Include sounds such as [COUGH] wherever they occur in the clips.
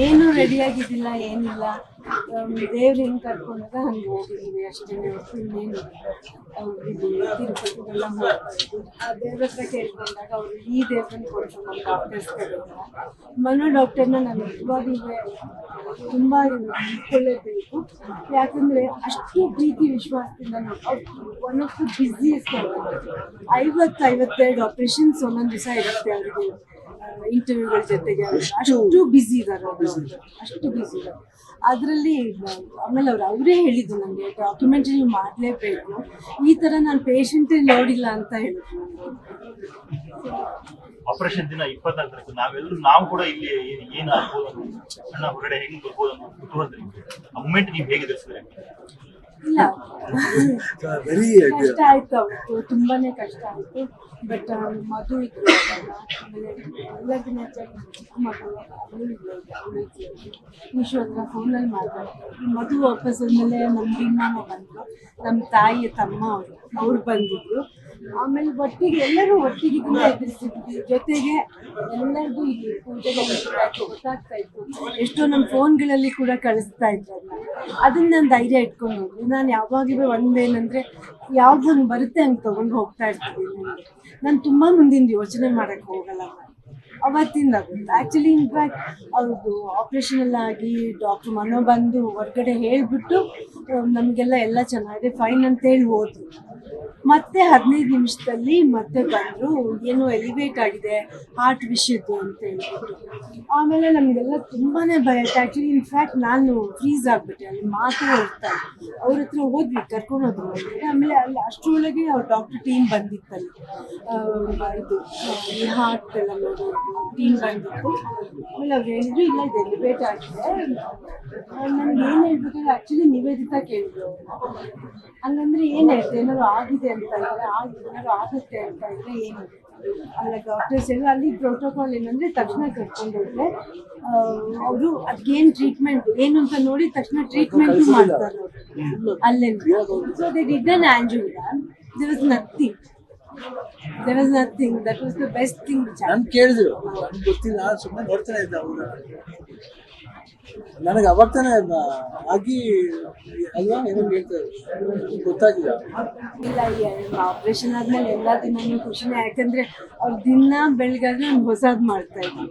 ಏನು ರೆಡಿ ಆಗಿದ್ದಿಲ್ಲ, ಏನಿಲ್ಲ. ದೇವ್ರ ಹೆಂಗ್ ಕರ್ಕೊಂಡಾಗ ಹಂಗೆ ಹೋಗಿದ್ವಿ ಅಷ್ಟೇ ಇನ್ನೇನು ತಿರುಪತಿಗೆಲ್ಲ ಆ ದೇವ್ರ ಹತ್ರ ಕೇಳ್ಕೊಂಡಾಗ ಅವ್ರು ಈ ದೇವ್ರನ್ನ ಕೊಟ್ಟು ನಮ್ಮ ಡಾಕ್ಟರ್ಸ್ ಕಡೆಯಿಂದ ಮನೋ ಡಾಕ್ಟರ್ನ ನಾನು ಇವಾಗಲೂ ತುಂಬ ಇಟ್ಕೊಳ್ಳೇಬೇಕು ಯಾಕಂದ್ರೆ ಅಷ್ಟು ಪ್ರೀತಿ ವಿಶ್ವಾಸದಿಂದ ಒನ್ ಆಫ್ ದ ಬಿಸಿಯೆಸ್ಟ್ ಐವತ್ತು ಐವತ್ತೆರಡು ಆಪರೇಷನ್ಸ್ ಒಂದೊಂದು ದಿವಸ ಇರುತ್ತೆ ಅವರಿಗೆ. ಇಂಟರ್ವ್ಯೂಗಳ ಜೊತೆಗೆ ಅಷ್ಟು ಬ್ಯುಸಿ ಇದ್ದಾರೆ ಅವರು. ಅಷ್ಟು ಬ್ಯುಸಿ ಇದ್ದಾರೆ ಅದರಲ್ಲಿ ಆಮೇಲೆ ಅವ್ರು ಅವರೇ ಹೇಳಿದ್ದು ನನಗೆ ಡಾಕ್ಯುಮೆಂಟ್ರಿ ನೀವು ಮಾಡಲೇಬೇಕು. ಈ ಥರ ನಾನು ಪೇಷಂಟೇ ನೋಡಿಲ್ಲ ಅಂತ ಹೇಳಿದ್ರು ಆಪರೇಷನ್ ದಿನ ಇಪ್ಪತ್ನಾಲ್ಕು ತಾರೀಕು ನಾವೆಲ್ಲರೂ ನಾವು ಕೂಡ ಇಲ್ಲಿ ಏನು ಏನು ಆಗ್ಬೋದು ಅಣ್ಣ ಹೊರಗಡೆ ಹೆಂಗೆ ಬರ್ಬೋದು ಅನ್ನೋ ಕುತೂಹಲ ಆ ಮೂಮೆಂಟ್ ನೀವು ಹೇಗೆ ತಿಳಿಸಿದ್ರೆ ಇಲ್ಲ. [LAUGHS] ವೆರಿ ಕಷ್ಟ ಆಯ್ತು ಅವತ್ತು. ತುಂಬಾನೇ ಕಷ್ಟ ಆಯ್ತು. ಬಟ್ ಮಧು ಇದ್ರು. ಆಮೇಲೆ ಎಲ್ಲದನ್ನ ಚಿಕ್ಕ ಮಗು ಅವಳು ಇದ್ಲು, ಅವ್ಳು ಇದ್ಲು. ವಿಶ್ವ ಹತ್ರ ಫೋನಲ್ಲಿ ಮಾತಾಡ್ತಾರೆ ಮಧು ವಾಪಸ್ ಆದ್ಮೇಲೆ ನಮ್ಮ ಭೀಮಮ್ಮ ಬಂದರು ನಮ್ಮ ತಾಯಿ ತಮ್ಮ ಅವರು ಅವ್ರು ಬಂದಿದ್ರು. ಆಮೇಲೆ ಒಟ್ಟಿಗೆ ಎಲ್ಲರೂ ಒಟ್ಟಿಗೆ ಜೊತೆಗೆ ಎಲ್ಲರಿಗೂ ಇಲ್ಲಿ ಪೂಜೆಗಳು ಗೊತ್ತಾಗ್ತಾ ಇತ್ತು ಎಷ್ಟೋ ನಮ್ಮ ಫೋನ್ಗಳಲ್ಲಿ ಕೂಡ ಕಳಿಸ್ತಾ ಇದ್ರು ಅದನ್ನ ನಾನು ಧೈರ್ಯ ಇಟ್ಕೊಂಡು ಹೋಗಿ ನಾನು ಯಾವಾಗಲೂ ಒಂದೇನಂದ್ರೆ ಯಾವ್ದೊಂದು ಬರುತ್ತೆ ಹಂಗೆ ತಗೊಂಡು ಹೋಗ್ತಾ ಇರ್ತೀನಿ. ನಾನು ತುಂಬಾ ಮುಂದಿನ ಯೋಚನೆ ಮಾಡಕ್ ಹೋಗಲ್ಲ. ಅವತ್ತಿಂದ ಗೊತ್ತು? ಆ್ಯಕ್ಚುಲಿ ಇನ್ಫ್ಯಾಕ್ಟ್ ಅವ್ರದ್ದು ಆಪ್ರೇಷನ್ ಎಲ್ಲ ಆಗಿ ಡಾಕ್ಟ್ರ್ ಮನೋ ಬಂದು ಹೊರಗಡೆ ಹೇಳಿಬಿಟ್ಟು ನಮಗೆಲ್ಲ ಎಲ್ಲ ಚೆನ್ನಾಗಿದೆ ಫೈನ್ ಅಂತೇಳಿ ಹೋದ್ರು. ಮತ್ತೆ ಹದಿನೈದು ನಿಮಿಷದಲ್ಲಿ ಮತ್ತೆ ಬಂದರು, ಏನೋ ಎಲಿವೇಟ್ ಆಗಿದೆ ಹಾರ್ಟ್ ವಿಷಯದ್ದು ಅಂತ ಹೇಳ್ಬಿಟ್ಟು. ಆಮೇಲೆ ನಮಗೆಲ್ಲ ತುಂಬಾ ಭಯ ಆಯ್ತು. ಆ್ಯಕ್ಚುಲಿ ಇನ್ಫ್ಯಾಕ್ಟ್ ನಾನು ಫ್ರೀಸ್ ಆಗಿಬಿಟ್ಟೆ, ಅಲ್ಲಿ ಮಾತು ಹೇಳ್ತಾ ಅವ್ರ ಹತ್ರ ಹೋದ್ವಿ, ಕರ್ಕೊಂಡು ಹೋದ್ರು ಆಮೇಲೆ ಅಲ್ಲಿ ಅಷ್ಟರೊಳಗೆ ಅವ್ರ ಡಾಕ್ಟರ್ ಟೀಮ್ ಬಂದಿತ್ತಲ್ಲಿ. ಇದು ಹಾರ್ಟ್ ಎಲ್ಲ ನೋಡೋದು ಟೀಮ್ ಬಂದಿತ್ತು ಆಮೇಲೆ ಅವ್ರು ಹೇಳಿದ್ರು ಇಲ್ಲ ಡೆಲಿಬ್ರೇಟ್ ಆಗಿದೆ ನನ್ಗೆ ಏನು ಹೇಳ್ಬೇಕಾದ್ರೆ ಆ್ಯಕ್ಚುಲಿ ನಿವೇದಿತ ಕೇಳಿದ್ರು. ಹಂಗಂದ್ರೆ ಏನು ಹೇಳ್ತೆ ಏನಾದ್ರು ಆಗಿದೆ ಅಂತ ಇದ್ರೆ ಆಗಿದೆ ಏನಾದ್ರು ಆಗುತ್ತೆ ಅಂತ ಇದ್ರೆ ಏನು? ಅಲ್ಲ ಡಾಕ್ಟರ್ಸ್ ಎಲ್ಲ ಅಲ್ಲಿ ಪ್ರೋಟೋಕಾಲ್ ಏನಂದ್ರೆ ತಕ್ಷಣ ಕರ್ಕೊಂಡು ಹೋದ್ರೆ ಅವರು ಅದಕ್ಕೇನು ಟ್ರೀಟ್ಮೆಂಟ್ ಏನು ಅಂತ ನೋಡಿ ತಕ್ಷಣ ಟ್ರೀಟ್ಮೆಂಟ್ ಮಾಡ್ತಾರೆ. ಅಲ್ಲೇ so they did an angiogram there was nothing there is nothing that was the best thing ನಾನು ಕೇಳಿದ್ರು. ನನ್ಗೆ ಗೊತ್ತಿಲ್ಲ. ಸುಮ್ಮನೆ ನೋಡ್ತಾನೆ ಇದ್ದ ಅವ್ರು ನನಗೆ ಅವಾಗ ತಾನೇ ಬ- ಆಗಿ ಅಲ್ವಾ? ಏನೋ ಹೇಳ್ತಾರೆ ಗೊತ್ತಾಗಿಲ್ಲ ಇಲ್ಲ ಆಪ್ರೇಷನ್ ಆದ್ಮೇಲೆ ಎಲ್ಲ ದಿನ ಖುಷಿನೇ ಯಾಕಂದ್ರೆ ಅವ್ರ ದಿನ ಬೆಳಗಾದ್ರೆ ನಾನು ಹೊಸದ್ ಮಾಡ್ತಾ ಇದ್ವಿ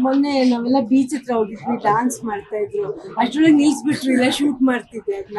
ಮೊನ್ನೆ ನಾವೆಲ್ಲ ಬೀಚ್ ಹತ್ರ ಹೋಗಿದ್ವಿ ಡಾನ್ಸ್ ಮಾಡ್ತಾ ಇದ್ರು. ಅಷ್ಟರೊಳಗೆ ನಿಲ್ಸ್ಬಿಟ್ರು ಇಲ್ಲ ಶೂಟ್ ಮಾಡ್ತಿದ್ದೆ ಅದನ್ನ